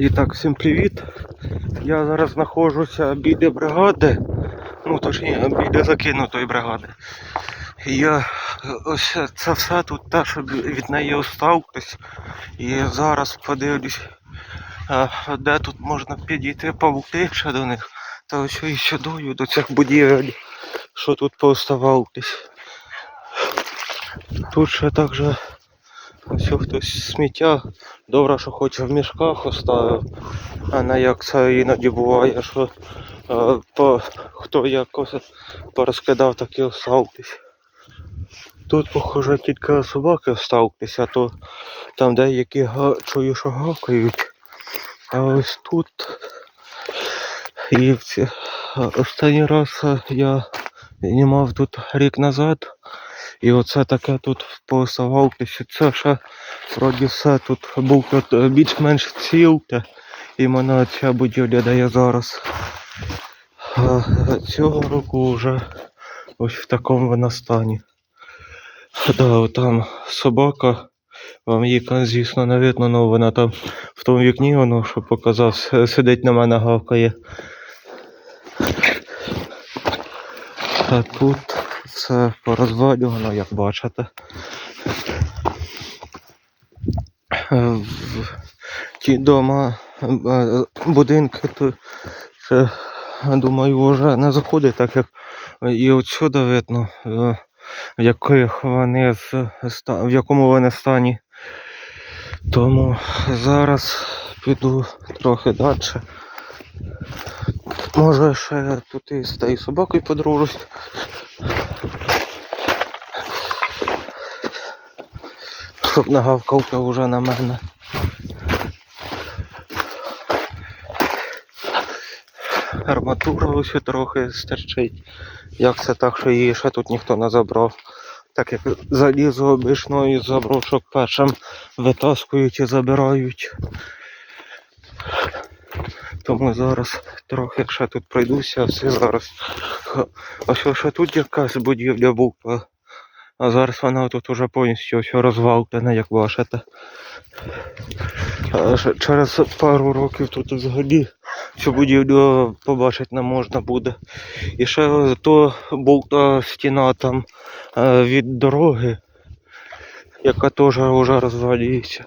І так, всім привіт. Я зараз знаходжуся біля бригади, ну точніше біля закинутої бригади. Я ось це все тут те, що від неї осталось. І зараз подивлюсь, де тут можна підійти ще до них. Та ось і сюдою до цих будівель, що тут пооставалось. Тут ще також ось хтось сміття. Добре, що хоч в мішках оставив. А не як це іноді буває, що е, по, хто якось порозкидав, так і осталось. Тут, похоже, тільки собаки осталось, а то там деякі га- чую, що гавкають. А ось тут. І в ці... останній раз е, я знімав тут рік назад. І оце таке тут пооставалося. Це ще вроді все тут був е, більш-менш цілте. І мене ця будівля дає зараз. Цього року вже ось в такому вона стані. Да, там собака. Вам її, звісно, не видно, але вона там в тому вікні, воно, що показав, сидить на мене гавкає. А тут все порозвалювано, як бачите. Е, Ті дома, е, будинки, то ще, думаю, вже не заходить, так як і отсюди видно, е, в яких вони в якому вони стані. Тому зараз піду трохи далі. Може ще тут і з тією собакою подружусь. Щоб не гавкавка вже на мене. Арматура ось трохи стерчить. Як це так, що її ще тут ніхто не забрав? Так як залізо обично із заброшок першим витаскують і забирають. Тому зараз трохи ще тут пройдуся, все зараз. А що ще тут якась будівля була? А зараз вона тут уже повністю ось розвалтана, як бачите. Через пару років тут взагалі цю будівлю побачити не можна буде. І ще то була стіна там е, від дороги, яка теж вже розвалюється.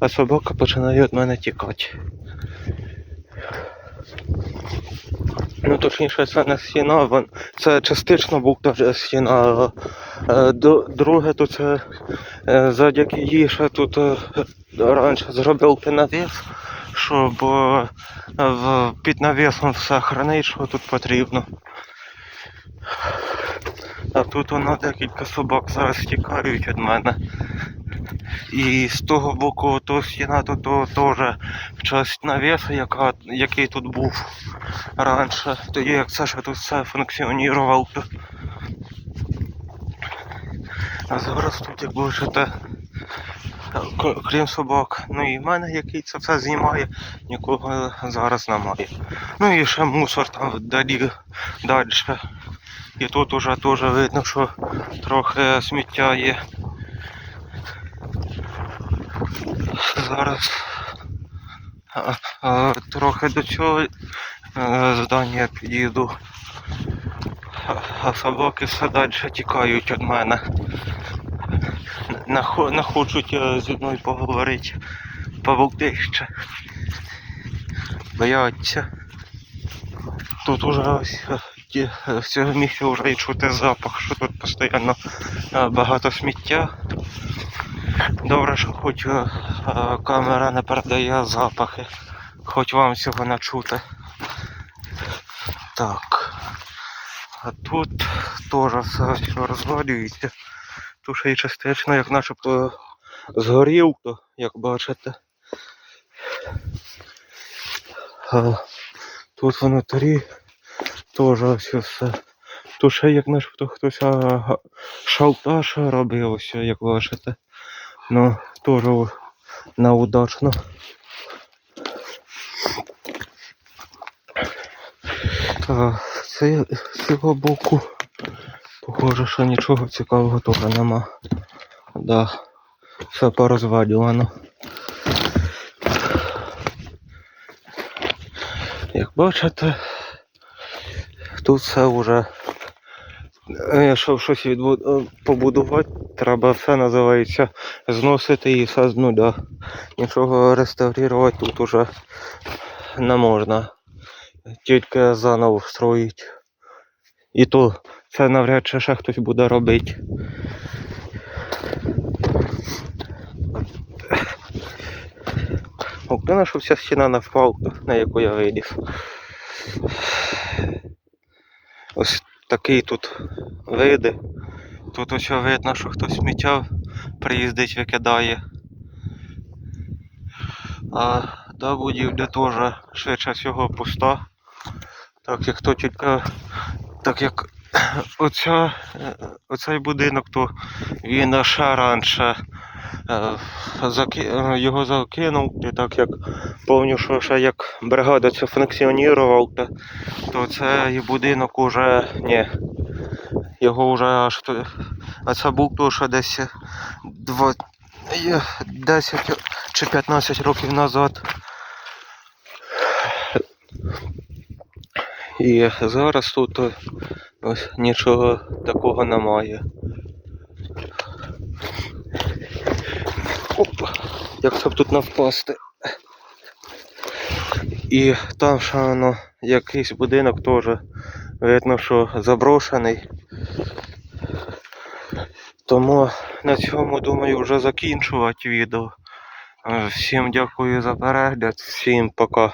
А собака починає від мене тікати. Ну, точніше, це не стіна, це частично був теж стіна. е, Друге, то це е, завдяки їй ще тут е, раніше зробив навіс, щоб під навісом все хранить, що тут потрібно. А тут воно декілька собак зараз тікають від мене. І з того боку то стіна, то, то теж часть навісу, яка, який тут був раніше, тоді як це ще тут все функціонувало. А зараз тут, як бачите, крім собак, ну і в мене, який це все знімає, нікого зараз немає. Ну і ще мусор там далі далі. І тут уже теж видно, що трохи сміття є. Зараз трохи до цього е, здання підійду. А, собаки все далі тікають від мене. Не, хочуть е, зі мною поговорити. Побалти ще. Бояться. Тут уже ось е, ті- в цьому місці вже і чути запах, що тут постійно багато сміття. Добре, що хоч е, е, камера не передає запахи, хоч вам цього не чути. Так. А тут теж все розвалюється. Тут ще й частично, як начебто згорів, то, як бачите. А, тут внутрі теж ось все. Тут ще як начебто хтось а, га- шалтаж робив, ось, як бачите. Ну, теж неудачно. А, це з цього боку. Похоже, що нічого цікавого теж нема. Да, все порозвалювано. Як бачите, тут все вже. Е, Якщо щось відбу- е, побудувати, треба все називається зносити і все з нуля. Нічого реставрувати тут уже не можна. Тільки заново строїть. І то це навряд чи ще хтось буде робити. Головне, що вся стіна на на яку я виліз. Ось такий тут види. Тут ось видно, що хтось сміття приїздить, викидає. А та будівля теж швидше всього пуста. Так як то тільки. Так як оця, е, оцей будинок, то він ще раніше його закинув, і так як пам'ятаю, що ще як бригада це функціонував, то, цей будинок уже ні. Його вже аж а це був то, що десь два, е, 10 чи 15 років назад. І зараз тут е, ось нічого такого немає. Оп, як щоб тут не впасти. І там воно якийсь будинок теж видно, що заброшений. Тому на цьому думаю вже закінчувати відео. Всім дякую за перегляд, всім пока.